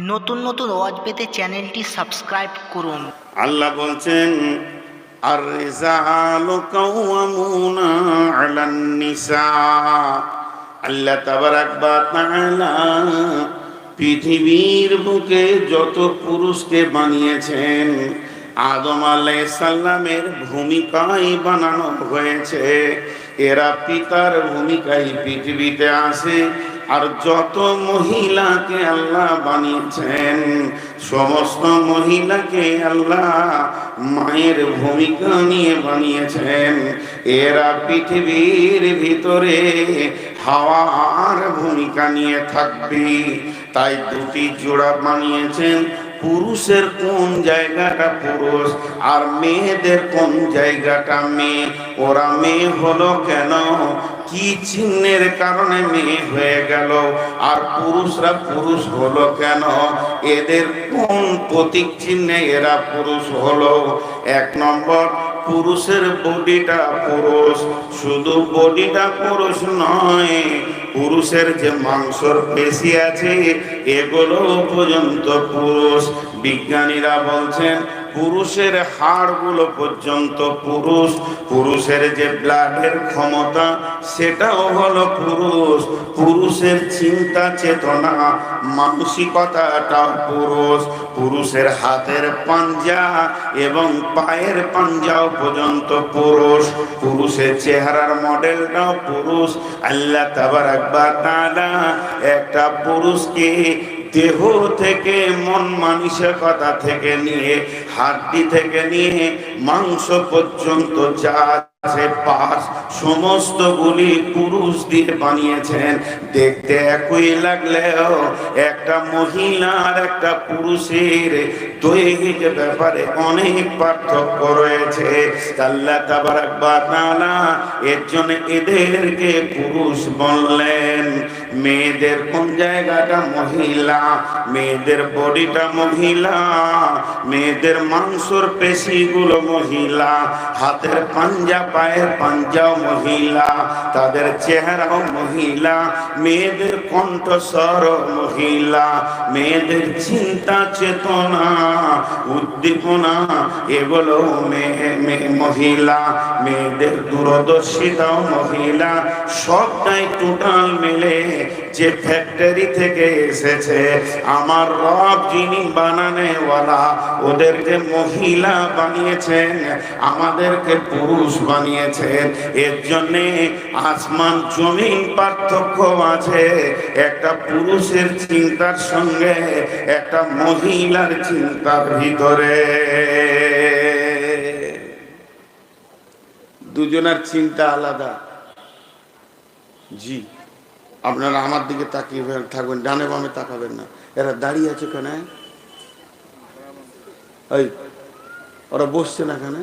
নতুন নতুন ওয়াজ পেতে চ্যানেলটি সাবস্ক্রাইব করুন। আল্লাহ বলছেন আর আল্লাহ বা তাআলা পৃথিবীর বুকে যত পুরুষকে বানিয়েছেন, আদম সালামের ভূমিকায় বানানো হয়েছে। এরা পিতার ভূমিকায় পৃথিবীতে আসে আর যত মহিলাকে আল্লাহ বানিয়েছেন, সমস্ত মহিলাকে আল্লাহ মায়ের ভূমিকা নিয়ে বানিয়েছেন। এরা পৃথিবীর ভিতরে হাওয়ার ভূমিকা নিয়ে থাকবে। তাই দুটি জোড়া বানিয়েছেন পুরুষের কোন জায়গাটা পুরুষ আর মেয়েদের কোন জায়গাটা মেয়ে? ওরা মেয়ে হলো কেন? কি চিহ্নের কারণে মেয়ে হয়ে গেল? আর পুরুষরা পুরুষ হলো কেন? এদের কোন প্রতীক চিহ্নে এরা পুরুষ হলো? এক নম্বর পুরুষের বডিটা পুরুষ, শুধু বডিটা পুরুষ নয়, পুরুষের যে মাংসর পেশি আছে, এগুলো পর্যন্ত পুরুষ। বিজ্ঞানীরা বলছেন পুরুষের হাড়গুলো পর্যন্ত পুরুষ, পুরুষের যে ব্লাডের ক্ষমতা, সেটাও হলো পুরুষ। পুরুষের চিন্তা, চেতনা মানসিকতাটাও পুরুষ। পুরুষের হাতের পাঞ্জা এবং পায়ের পাঞ্জাও পর্যন্ত পুরুষ। পুরুষের চেহারার মডেলটাও পুরুষ। আল্লাহ তাবার একবার একটা পুরুষকে দেহ থেকে, মন মানসিকতা থেকে নিয়ে, হাড্ডি থেকে নিয়ে, মাংস পর্যন্ত যা পাশ সমস্ত গুলি পুরুষ দিয়ে বানিয়েছেন। দেখতে একই লাগলেও একটা মহিলার একটা পুরুষের দৈহিক ব্যাপারে অনেক পার্থক্য রয়েছে। আল্লাহ তাআলা এর জন্য এদেরকে পুরুষ বললেন। মেয়েদের কোন জায়গাটা মহিলা? মেয়েদের বডিটা মহিলা। মেয়েদের মাংসর পেশিগুলো মহিলা। হাতের পাঞ্জা, পায়ের পাঞ্জাও মহিলা। তাদের চেহারাও মহিলা। মেয়েদের কণ্ঠস্বর মহিলা। মেয়েদের চিন্তা চেতনা, উদ্দীপনা, এগুলো মেয়ে মহিলা। মেয়েদের দূরদর্শিতাও মহিলা। সবটাই টোটাল মিলে। যে ফ্যাক্টরি থেকে এসেছে, আমার রব যিনি বানানেওয়ালা, ওদেরকে মহিলা বানিয়েছেন, আমাদেরকে পুরুষ বানিয়েছেন। এর জন্যে আসমান জমিন পার্থক্য আছে। একটা পুরুষের চিন্তার সঙ্গে, একটা মহিলার চিন্তার ভিতরে। দুজনের চিন্তা আলাদা। জি। আপনারা আমার দিকে তাকিয়ে থাকবেন, ডানে বামে তাকাবেন না। এরা দাঁড়িয়ে আছে কেন এই, ওরা বসছে না কেন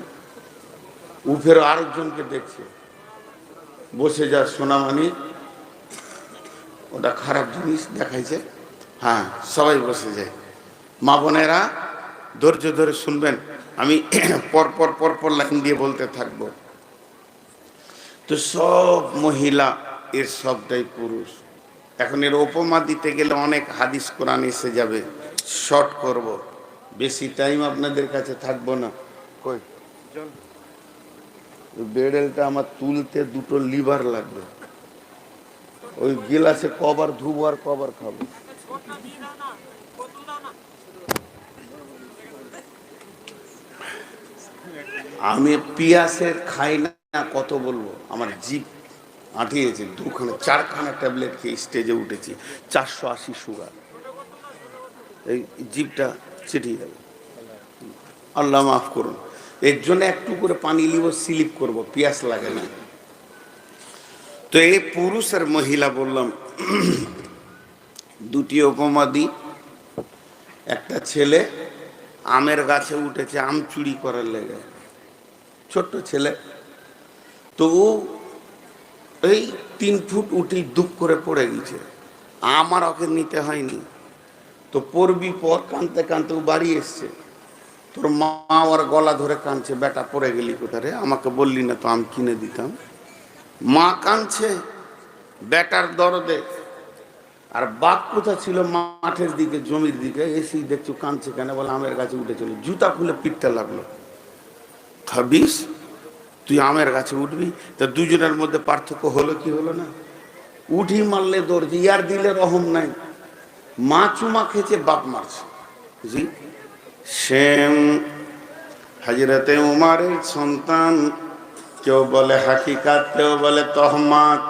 উফের আরেকজনকে দেখছে। বসে যা সোনামানি ওটা খারাপ জিনিস দেখাইছে। হ্যাঁ সবাই বসে যায়। মা বোনেরা, ধৈর্য ধরে শুনবেন। আমি পর পর পর পর লাইন দিয়ে বলতে থাকব। তো সব মহিলা এর সবটাই পুরুষ। এখন এর উপমা দিতে গেলে অনেক হাদিস কোরআন এসে যাবে। শর্ট করব। বেশি টাইম আপনাদের কাছে থাকব না। কই? বেডেলটা আমার তুলতে দুটো লিভার লাগবে। ওই গিলাসে কবার ধুবো আর কবার খাব। আমি পিয়াসের খাই না কত বলব? আমার জিপ আঁটিয়েছে দুখানা, চারখানা ট্যাবলেট খেয়ে স্টেজে উঠেছি, চারশো আশি সুগার। এই জিপটা চিঠিয়ে গেল। আল্লাহ মাফ করুন। এর জন্য একটু করে পানি নিব, স্লিপ করব, পিয়াস লাগে না। তো এই পুরুষ আর মহিলা বললাম, দুটি উপমা দিই। একটা ছেলে আমের গাছে উঠেছে, আম চুরি করার লেগে। ছোট্ট ছেলে। তো ও এই তিন ফুট উঠি দুঃখ করে পড়ে গেছে। আমার ওকে নিতে হয়নি। তো পড়বি পর কানতে কানতে ও বাড়ি এসছে। তোর মা ওর গলা ধরে কাঁদছে, বেটা, পড়ে গেলি কোথারে আমাকে বললি না তো আমি কিনে দিতাম। মা কাঁদছে, বেটার দরদে। আর বাপ কোথা ছিল? মাঠের দিকে, জমির দিকে। এসি দেখছ কাঁদছে কেন? বলে, আমের গাছে উঠেছিল। জুতা খুলে পিঠটা লাগল। ভাবিস তুই আমের গাছে উঠবি, তা দুজনের মধ্যে পার্থক্য হলো কি হলো না? উঠি মারলে দৌড় ইয়ার দিলে রহম নাই। মা চুমা খেয়েছে, বাপ মারছে। জি? সেম হাজিরাতে উমারের সন্তান, কেউ বলে হাকিকাত, কেউ বলে তহমাত।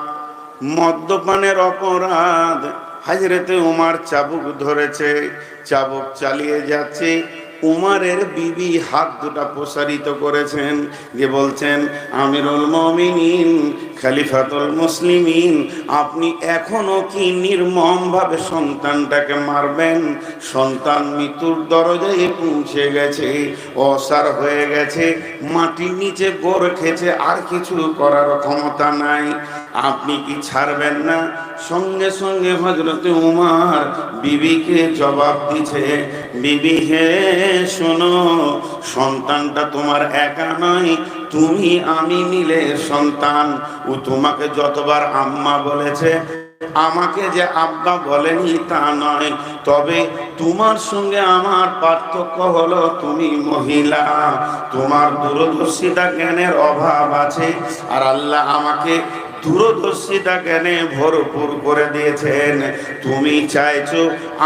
মদ্যপানের অপরাধ, হাজরেতে উমার চাবুক ধরেছে, চাবুক চালিয়ে যাচ্ছে উমারের বিবি হাত দুটা প্রসারিত করেছেন যে বলছেন, আমিরুল মমিনিন, খালিফাতুল মুসলিমিন, আপনি এখনও কি নির্মমভাবে সন্তানটাকে মারবেন? সন্তান মৃত্যুর দরজায় পৌঁছে গেছে, অসার হয়ে গেছে, মাটির নিচে গোর খেছে আর কিছু করার ক্ষমতা নাই। আপনি কি ছাড়বেন না? সঙ্গে সঙ্গে হজরত উমার বিবিকে জবাব দিছে, বিবি হে, শোনো, সন্তানটা তোমার একা নয়, তুমি, আমি মিলে সন্তান। ও তোমাকে যতবার আম্মা বলেছে, আমাকে যে আব্বা বলেনি তা নয়। তবে তোমার সঙ্গে আমার পার্থক্য হলো, তুমি মহিলা। তোমার দূরদর্শিতা জ্ঞানের অভাব আছে। আর আল্লাহ আমাকে দূরদর্শিতা জ্ঞানে ভরপুর করে দিয়েছেন। তুমি চাইছো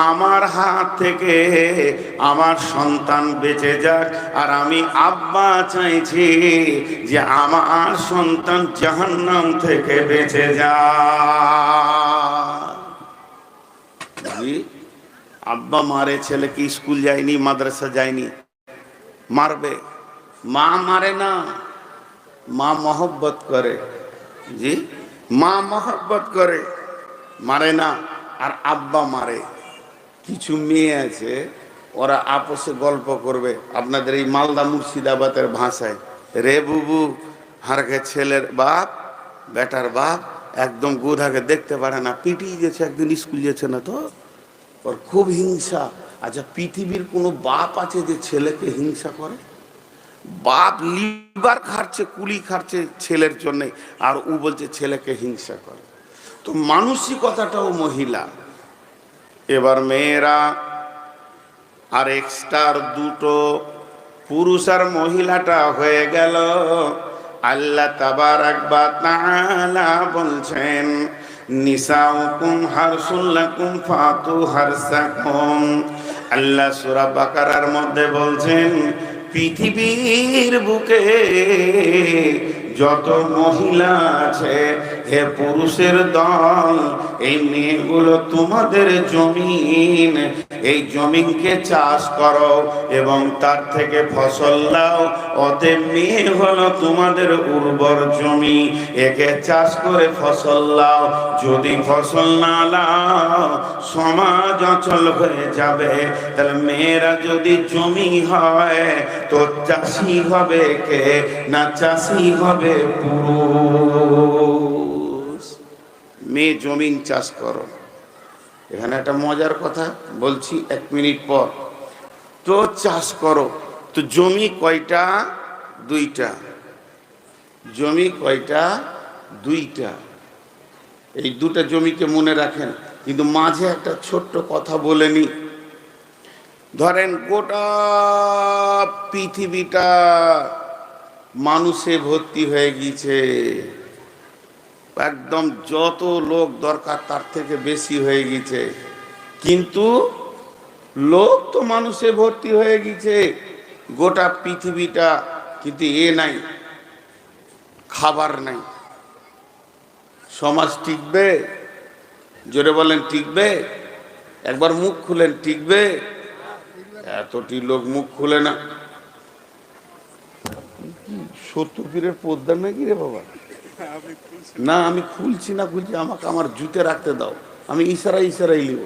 আমার হাত থেকে আমার সন্তান বেঁচে যাক, আর আমি আব্বা চাইছি যে আমার সন্তান জাহান্নাম থেকে বেঁচে যাক। আব্বা মারে, ছেলে কি স্কুল যায়নি, মাদ্রাসা যায়নি? মারবে। মা মারে না, মা মহব্বত করে। জি? মা মহব্বত করে। মারে না, আর আব্বা মারে। কিছু মেয়ে আছে, ওরা আপসে গল্প করবে। আপনাদের এই মালদা মুর্শিদাবাদের ভাষায়, রে বুবু, হারকে ছেলের বাপ, বেটার বাপ, একদম গোধাকে দেখতে পারে না, পিটিয়ে গেছে, একদিন স্কুল গেছে না তো? ওর খুব হিংসা। আচ্ছা পৃথিবীর কোনো বাপ আছে যে ছেলেকে হিংসা করে? বাপ লিভার খাচ্ছে, কুলি খাচ্ছে ছেলের জন্য, আর ও বলছে ছেলেকে হিংসা করে। তো মানসিকতাটাও মহিলা। এবার মেয়েরা, আর এক্সট্রার দুটো পুরুষ আর মহিলাটা হয়ে গেল। আল্লাহ তাবারাক বা তাআলা বলছেন নিসাউকুম হারসুল্লাকুম ফাতু হারসাকুম। আল্লাহ সূরা বাকারার মধ্যে বলছেন পৃথিবীর বুকে যত মহিলা আছে হে পুরুষের দল, এই মেয়েগুলো তোমাদের জমিন। এই জমিনকে চাষ করো এবং তার থেকে ফসল দাও। অতএব মেয়ে হলো তোমাদের উর্বর জমি। একে চাষ করে ফসল দাও। যদি ফসল না লাও সমাজ অচল হয়ে যাবে। তাহলে মেয়েরা যদি জমি হয়, তো চাষি হবে কে? না চাষি হবে পুরুষ। মেয়ে জমিন চাষ করো। এখানে একটা মজার কথা বলছি এক মিনিট পর। তো চাষ করো। তো জমি কয়টা? দুইটা। জমি কয়টা? দুইটা। এই দুটা জমিকে মনে রাখেন। কিন্তু মাঝে একটা ছোট্ট কথা বলে নি। ধরেন গোটা পৃথিবীটা মানুষে ভর্তি হয়ে গিয়েছে। একদম যত লোক দরকার তার থেকে বেশি হয়ে গেছে। কিন্তু লোক তো মানুষে ভর্তি হয়ে গেছে। গোটা পৃথিবীটা কিন্তু এ নাই, খাবার নাই। সমাজ টিকবে, জোরে বলেন টিকবে, একবার মুখ খুলেন টিকবে, এতটি লোক মুখ খুলে না। সত্য পীরের পোদ্দার নাকি রে বাবা? না, আমি খুলছি না, খুলছি, আমাকে আমার জুতে রাখতে দাও। আমি ইশারা ইশারাই লিব।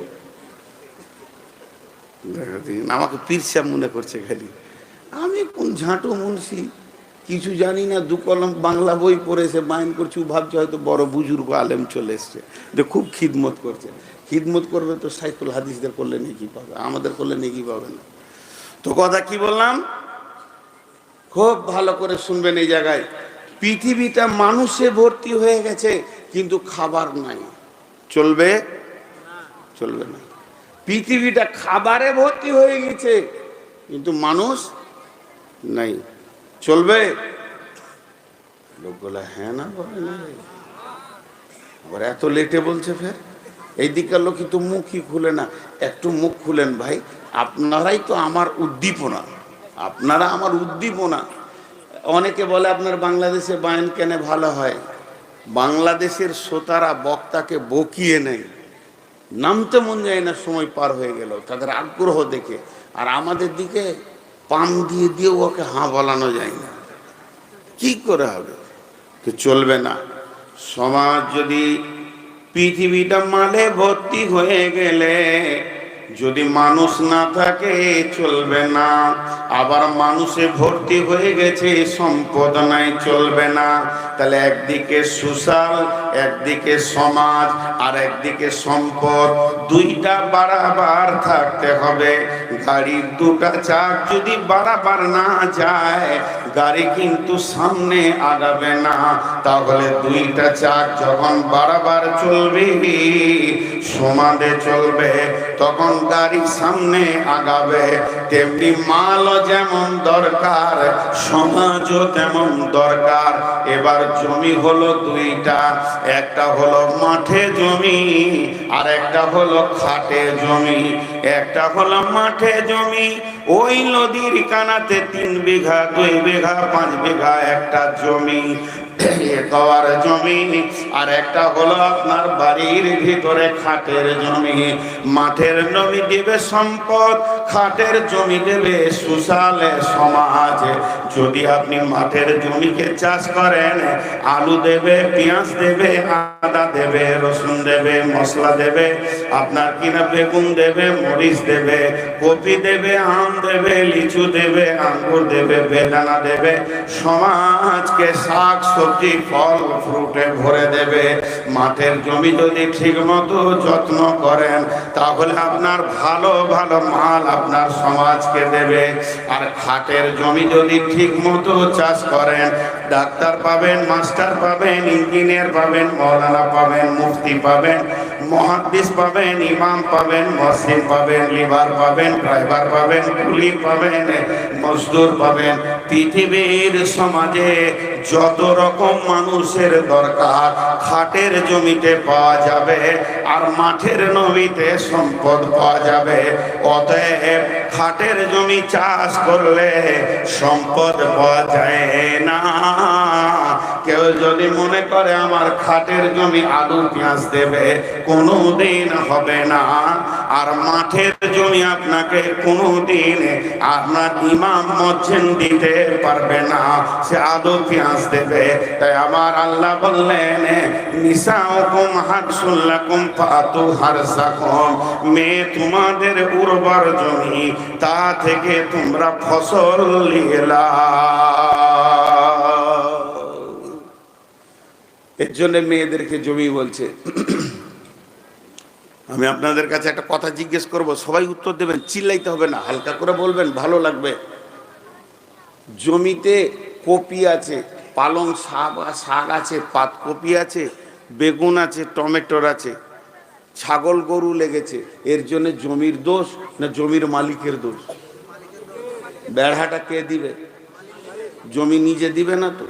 আমাকে পীরসা মনে করছে খালি। আমি কোন ঝাঁটো মুন্সি? কিছু জানি না, দু কলম বাংলা বই পড়েছে মাইন করছি, ও ভাবছে হয়তো বড় বুজুর্গ আলেম চলে এসছে। যে খুব খিদমত করছে। খিদমত করবে তো সাইকুল হাদিসদের করলে নেকি পাবে? আমাদের করলে নেকি পাবে না? তো কথা কি বললাম? খুব ভালো করে শুনবেন এই জায়গায়। পৃথিবীটা মানুষে ভর্তি হয়ে গেছে, কিন্তু খাবার নাই। চলবে? চলবে না। পৃথিবীটা খাবারে ভর্তি হয়ে গেছে, কিন্তু মানুষ নাই। চলবে? লোকগুলা হ্যাঁ না বলে না। আবার এত লেটে বলছে ফের। এই দিককার লোক কিন্তু মুখই খুলে না। একটু মুখ খুলেন ভাই। আপনারাই তো আমার উদ্দীপনা। আপনারা আমার উদ্দীপনা। অনেকে বলে আপনার বাংলাদেশে বায়ন কেনে ভালো হয়। বাংলাদেশের শ্রোতারা, বক্তাকে বকিয়ে নেয়। নামতে মন যায় না, সময় পার হয়ে গেল, তাদের আগ্রহ দেখে। আর আমাদের দিকে পাম দিয়ে দিয়ে ওকে হাঁ বলানো যায় না। কি করে হবে? তো চলবে না। সমাজ যদি পৃথিবীটা মালে ভর্তি হয়ে গেলে যদি মানুষ না থাকে, চলবে না। আবার মানুষে ভর্তি হয়ে গেছে, সম্পদ নাই, চলবে না। তাহলে একদিকে সুশাল, একদিকে সমাজ, আর একদিকে সম্পদ। দুইটা বারাবার থাকতে হবে। গাড়ির দুটা চাক যদি বারাবার না যায় গাড়ি কিন্তু সামনে আগাবে না। তাহলে দুইটা চাক যখন বাড়াবার চলবে, সমানে চলবে, তখন গাড়ি সামনে আগাবে। তেমনি মালও যেমন দরকার, সমাজও তেমন দরকার। এবার জমি হলো দুইটা, একটা হলো মাঠে জমি আর একটা হলো খাটে জমি। একটা হলো মাঠে জমি, ওই নদীর কানাতে তিন বিঘা, দুই বিঘা, পাঁচ বিঘা একটা জমি। কওয়ার জমি, আর একটা হলো আপনার বাড়ির ভিতরে খাটের জমি। মাঠের জমি দেবে সম্পদ, খাটের জমি দেবে সুশালে সমাজ। যদি আপনি মাঠের জমিকে চাষ করেন, আলু দেবে, পেঁয়াজ দেবে, আদা দেবে, রসুন দেবে, মশলা দেবে, আপনার কিনা বেগুন দেবে, মরিচ দেবে, কপি দেবে, আম দেবে, লিচু দেবে, আঙ্গুর দেবে, বেদানা দেবে, সমাজকে শাক, সবজি, ফল, ফ্রুটে ভরে দেবে। মাঠের জমি যদি ঠিক মতো যত্ন করেন, তাহলে আপনার ভালো ভালো মাল আপনার সমাজকে দেবে। আর খাটের জমি যদি ঠিক মতো চাষ করেন, ডাক্তার পাবেন, মাস্টার পাবেন, ইঞ্জিনিয়ার পাবেন, মৌলানা পাবেন, মুফতি পাবেন, মহাদিস পাবেন, ইমাম পাবেন, মসজিদ পাবেন, লিভার পাবেন, ড্রাইভার পাবেন কুলি পাবেন, মজদুর পাবেন। পৃথিবীর সমাজে যত রকম মানুষের দরকার, খাটের জমিতে পাওয়া যাবে আর মাঠের নবীতে সম্পদ পাওয়া যাবে। অতএব খাটের জমি চাষ করলে সম্পদ পাওয়া যায় না। কেউ যদি মনে করে আমার খাটের জমি আলু পেঁয়াজ দেবে কোনো দিন হবে না। আর মাঠের জমি আপনাকে কোনো দিন আপনার ইমাম মজ্জেন দিতে পারবে না। সে আলু পেঁয়াজ দেবে। তাই আমার আল্লাহ বললেন নিসাউকুম হারসুল্লাকুম ফাতু হারসাকুম। তোমাদের উর্বর জমি, তা থেকে তোমরা ফসল লিলা এর জন্য মেয়েদেরকে জমি বলছে। আমি আপনাদের কাছে একটা কথা জিজ্ঞেস করব। সবাই উত্তর দেবেন, চিল্লাইতে হবে না, হালকা করে বলবেন, ভালো লাগবে। জমিতে কপি আছে পালং শাক শাক আছে, পাতকপি আছে, বেগুন আছে, টমেটোর আছে। ছাগল গরু লেগেছে, এর জন্য জমির দোষ না জমির মালিকের দোষ? বেড়াটা কে দিবে? জমি নিজে দিবে না তো?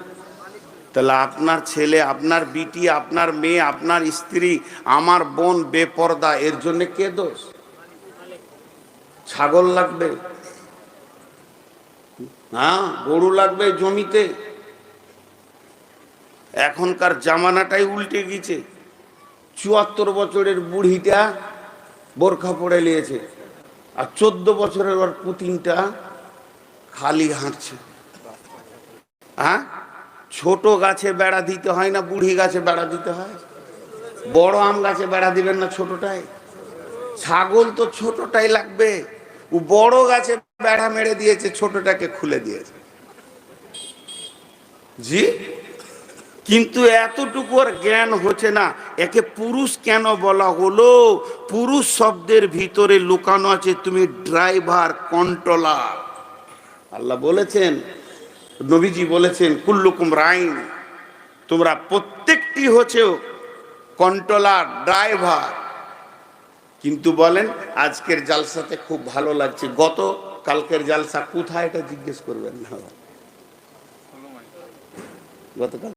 তাহলে আপনার ছেলে, আপনার বিটি, আপনার মেয়ে, আপনার স্ত্রী, আমার বোন বেপর্দা, এর জন্য কে দোষ? ছাগল লাগবে। হ্যাঁ গরু লাগবে জমিতে। এখনকার জামানাটাই উল্টে গেছে। চুয়াত্তর বছরের বুড়িটা বোরখা পড়ে নিয়েছে। আর চোদ্দ বছরের ওর পুতিনটা খালি হাঁটছে। হ্যাঁ ছোট গাছে বেড়া দিতে হয় না, বুড়ি গাছে বেড়া দিতে হয়? বড় আম গাছে বেড়া দিবেন না ছোটটাই? ছাগল তো ছোটটাই লাগবে। ও বড় গাছে বেড়া মেরে দিয়েছে, ছোটটাকে খুলে দিয়েছে। জি? কিন্তু এতটুকু আর জ্ঞান হচ্ছে না। একে পুরুষ কেন বলা হলো? পুরুষ শব্দের ভিতরে লুকানো আছে, তুমি ড্রাইভার, কন্ট্রোলার। আল্লাহ বলেছেন, নবীজি বলেছেন, কুল্লুকুম রাইন, তোমরা প্রত্যেকটি হচ্ছে কন্ট্রোলার, ড্রাইভার। কিন্তু বলেন, আজকের জালসাতে খুব ভালো লাগছে। গত কালকের জালসা কোথায় এটা জিজ্ঞেস করবেন না। গতকাল